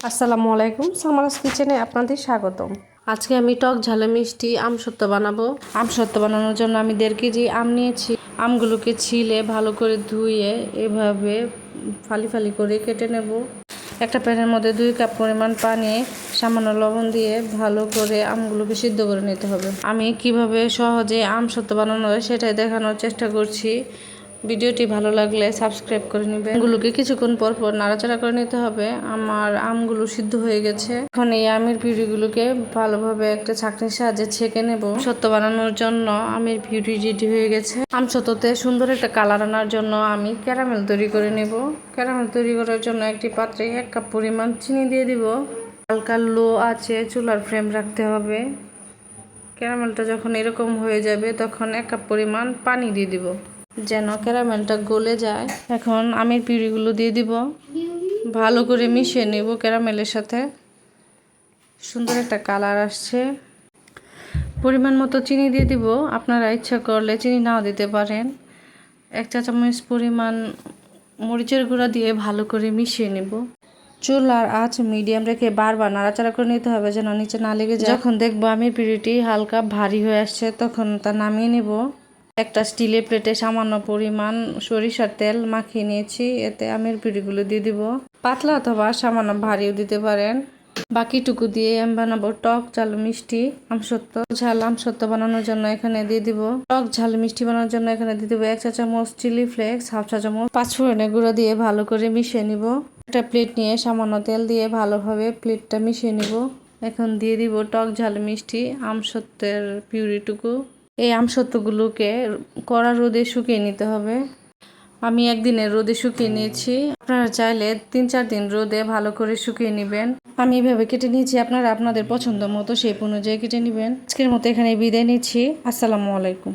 আসসালামু আলাইকুম সামারাস কিচেনে আপনাদের স্বাগতম। আজকে আমি টক ঝালে মিষ্টি আম সত্য বানাবো। আম সত্য বানানোর জন্য আমি দেড় কেজি আম নিয়েছি। আমগুলোকে ছিলে ভালো করে ধুয়ে এভাবে ফালি ফালি করে কেটে নেব। একটা প্যানের মধ্যে দুই কাপ পরিমাণ পানি সামান্য লবণ দিয়ে ভালো করে আমগুলোকে সিদ্ধ করে নিতে হবে। আমি কীভাবে সহজে আম সত্য বানানো হয় সেটাই দেখানোর চেষ্টা করছি। ভিডিওটি ভালো লাগলে সাবস্ক্রাইব করে নেবেন। আমগুলোকে কিছুক্ষণ পর পর নাড়াচাড়া করে নিতে হবে। আমার আমগুলো সিদ্ধ হয়ে গেছে। এখন এই আমের পিউরিগুলোকে ভালোভাবে একটা ছাঁকনির সাহায্যে ছেঁকে নেব। সত্য বানানোর জন্য আমের পিউরি রেডি হয়ে গেছে। আম সত্যতে সুন্দর একটা কালার আনার জন্য আমি ক্যারামেল তৈরি করে নেব। ক্যারামেল তৈরি করার জন্য একটি পাত্রে এক কাপ পরিমাণ চিনি দিয়ে দিব। হালকা লো আছে চুলার ফ্রেম রাখতে হবে। ক্যারামেলটা যখন এরকম হয়ে যাবে তখন এক কাপ পরিমাণ পানি দিয়ে দিব। যেন ক্যারামেলটা গলে যায়। এখন আমের পিউরিগুলো দিয়ে দিব। ভালো করে মিশিয়ে নেব ক্যারামেলের সাথে। সুন্দর একটা কালার আসছে। পরিমাণ মতো চিনি দিয়ে দিব। আপনারা ইচ্ছা করলে চিনি নাও দিতে পারেন। এক চা চামচ পরিমাণ মরিচের গুঁড়া দিয়ে ভালো করে মিশিয়ে নেব। চুলার আঁচ মিডিয়াম রেখে বারবার নাড়াচাড়া করে নিতে হবে যেন নিচে না লেগে যায়। যখন দেখব আমি পিউরিটি হালকা ভারী হয়ে আসছে, তখন তা নামিয়ে নেব। একটা স্টিলের প্লেটে সামান্য পরিমাণ সরিষার তেল মাখিয়ে নিয়েছি। এতে আমের পিঁড়িগুলো দিয়ে দিব। পাতলা অথবা সামান্য ভারীও দিতে পারেন। বাকিটুকু দিয়ে আমি বানাবো টক ঝাল মিষ্টি। আমসত্ব ঝাল আমসত্ব বানানোর জন্য এখানে দিয়ে দিব। টক ঝাল মিষ্টি বানানোর জন্য এখানে দিয়ে দিব এক চা চামচ চিলি ফ্লেক্স, হাফ চা চামচ পাঁচফোড়নের গুঁড়ো দিয়ে ভালো করে মিশিয়ে নিব। একটা প্লেট নিয়ে সামান্য তেল দিয়ে ভালোভাবে প্লেটটা মিশিয়ে নিব। এখন দিয়ে দিব টক ঝাল মিষ্টি আমসত্বের পিউরিটুকু। এই আমসত্ত্বগুলোকে কড়া রোদে শুকিয়ে নিতে হবে। আমি একদিনে রোদে শুকিয়ে নিয়েছি। আপনারা চাইলে তিন চার দিন রোদে ভালো করে শুকিয়ে নেবেন। আমি এভাবে কেটে নিয়েছি। আপনারা আপনাদের পছন্দ মতো সেই অনুযায়ী কেটে নেবেন। আজকের মতো এখানে বিদায় নিচ্ছি। আসসালামু আলাইকুম।